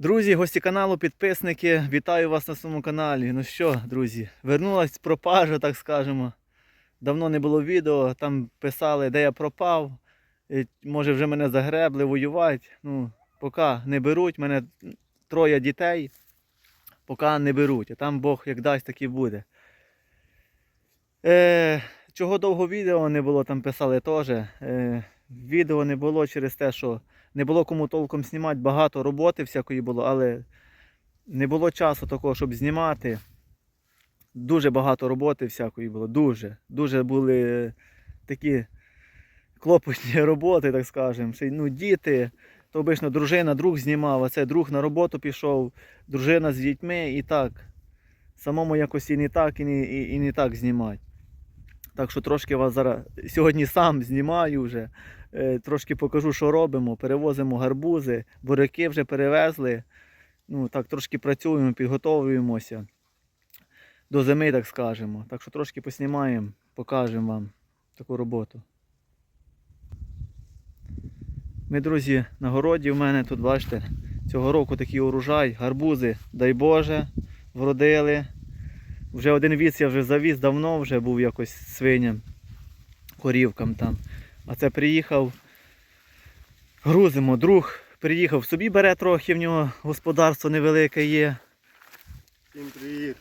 Друзі, гості каналу, підписники, вітаю вас на своєму каналі. Ну що, друзі, вернулась пропажа, так скажемо. Давно не було відео, там писали, де я пропав. Може вже мене загребли воювати. Ну, поки не беруть, мене троє дітей, поки не беруть. А там Бог як дасть, так і буде. Е, чого довго відео не було, там писали теж. Е, відео не було через те, що не було кому толком знімати, багато роботи всякої було, але не було часу такого, щоб знімати. Дуже багато роботи всякої було, дуже. Дуже були такі клопотні роботи, так скажемо. Ну, діти, то обично дружина, друг знімав, а це друг на роботу пішов, дружина з дітьми і так. Самому якось і не так, і не, і, і не так знімати. Так що трошки вас зараз сьогодні сам знімаю вже. Е, Трошки покажу, що робимо. Перевозимо гарбузи, буряки вже перевезли. Ну, так, трошки працюємо, підготовуємося до зими, так скажемо. Так що трошки поснімаємо, покажемо вам таку роботу. Ми, друзі, на городі в мене тут, бачите, цього року такий урожай, гарбузи, дай Боже, вродили. Вже один віц я вже завіз, давно вже був якось свиням, корівкам там. А це приїхав, грузимо, друг приїхав, собі бере трохи, в нього господарство невелике є. Всім привіт.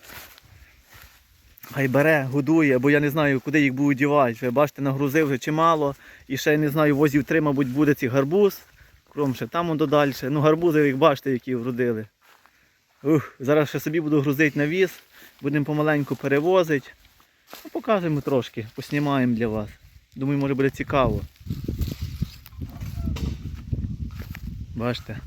Хай бере, годує, бо я не знаю, куди їх буду дівати. Вже, бачите, нагрузив вже чимало. І ще не знаю, возів три, мабуть, буде цих гарбуз. Кром ще там додалі. Ну, гарбузи, як бачите, які вродили. Ух, зараз ще собі буду грузити на віз, будемо помаленьку перевозити. Ну, покажемо трошки, поснімаємо для вас. Думаю, може буде цікаво. Бачите?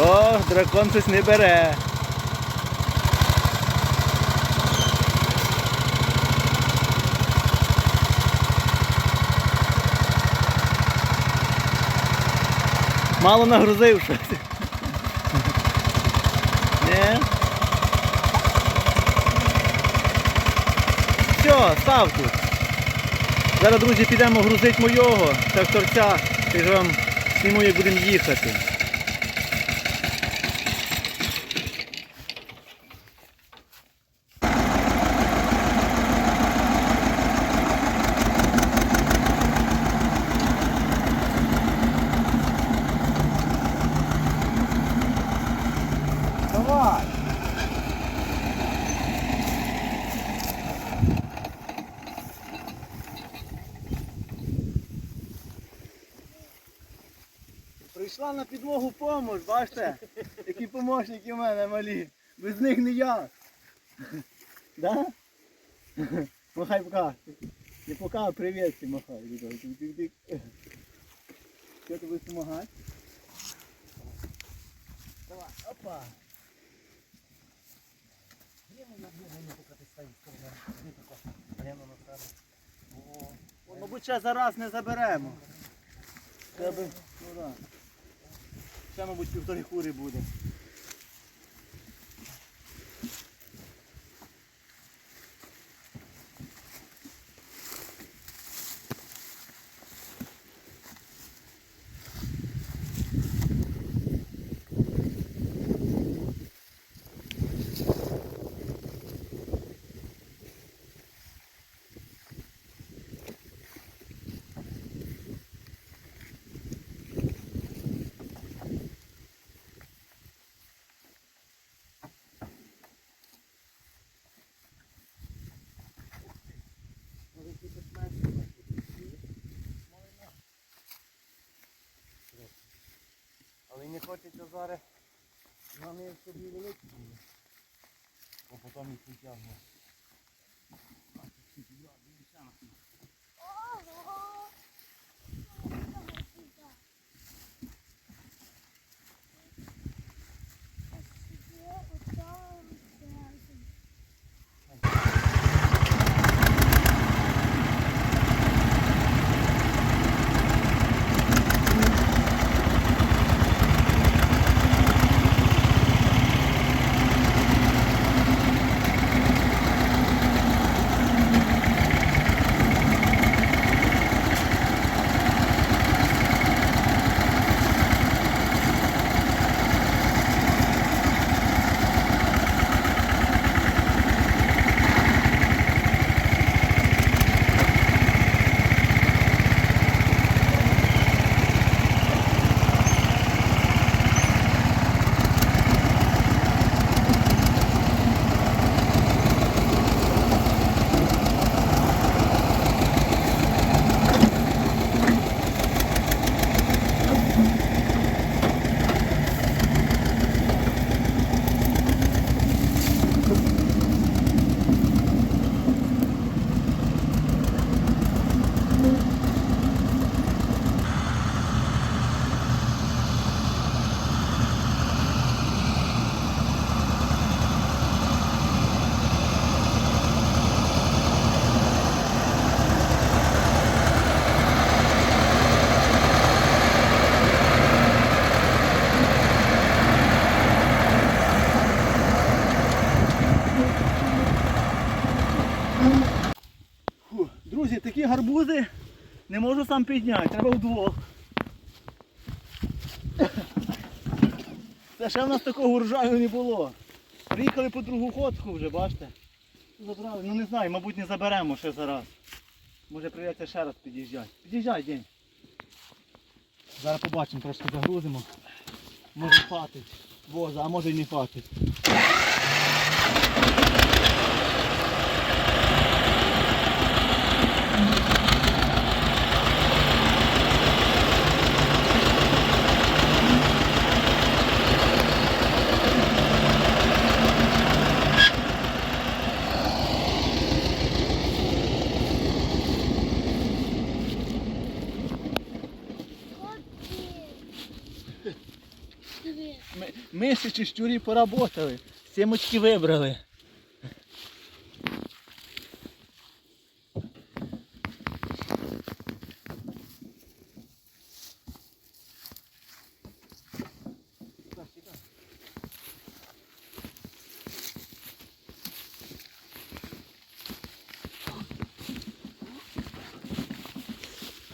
О, дракон щось не бере. Мало нагрузив щось. Ні? Все, став тут. Зараз, друзі, підемо грузити мойого тракторця. Я ж вам зніму, як будемо їхати. Прийшла на підмогу помощ, бачите? Які помощники в мене малі. Без них не я. Да? Махай пока. Не пока, привіт всім махай. Що ти будеш допомагати? Давай, опа. О, Мабуть, ще зараз не заберемо. Треба, ну да. Ще, мабуть, півтори кури буде. Не хочеться зараз на них собі великі а потім їх витягну. Друзі, такі не можу сам підняти, треба вдвох. Це ще в нас такого урожаю не було. Приїхали по другу ходку вже, бачите? Забрали. Ну не знаю, мабуть не заберемо ще зараз. Може прийдеться ще раз під'їжджати. Під'їжджай, день. Зараз побачимо, трошки загрузимо. Може хватить воза, а може і не хватить. Ми, миші чи щурі поработали. Сімочки вибрали.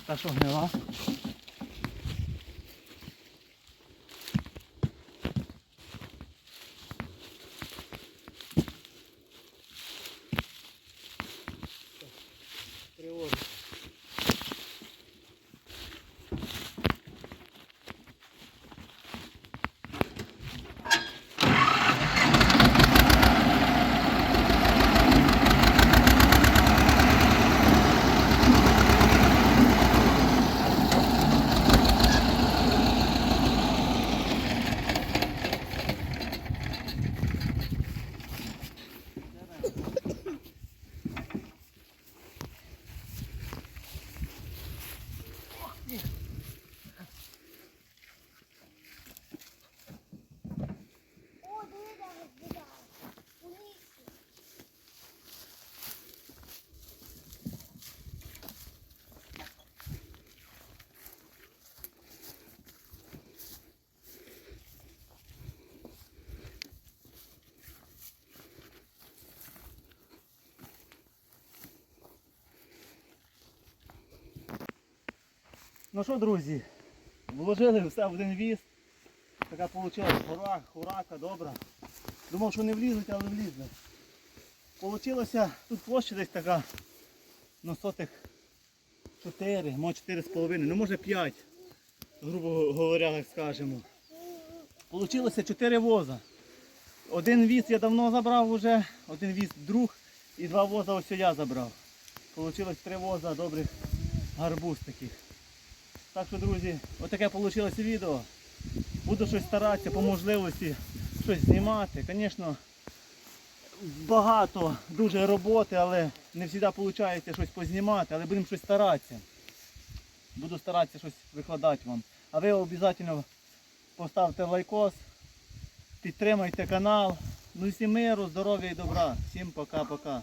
Та що гнила? Тривожить. Ну що, друзі, вложили все в один віз. Така вийшла гора, хурака, добра. Думав, що не влізуть, але влізли. Получилося, тут площа десь така, ну сотих 4, може 4,5, ну може 5, грубо говоря, як скажемо. Получилося 4 воза. Один віз я давно забрав вже, один віз друг і два воза ось я забрав. Получилось три воза добрих гарбуз таких. Так що, друзі, отаке вийшло відео. Буду щось старатися по можливості щось знімати. Звісно, багато дуже роботи, але не завжди виходить щось познімати, але будемо щось старатися. Буду старатися щось викладати вам. А ви обов'язково поставте лайкос, підтримайте канал. Ну і всім миру, здоров'я і добра. Всім пока-пока.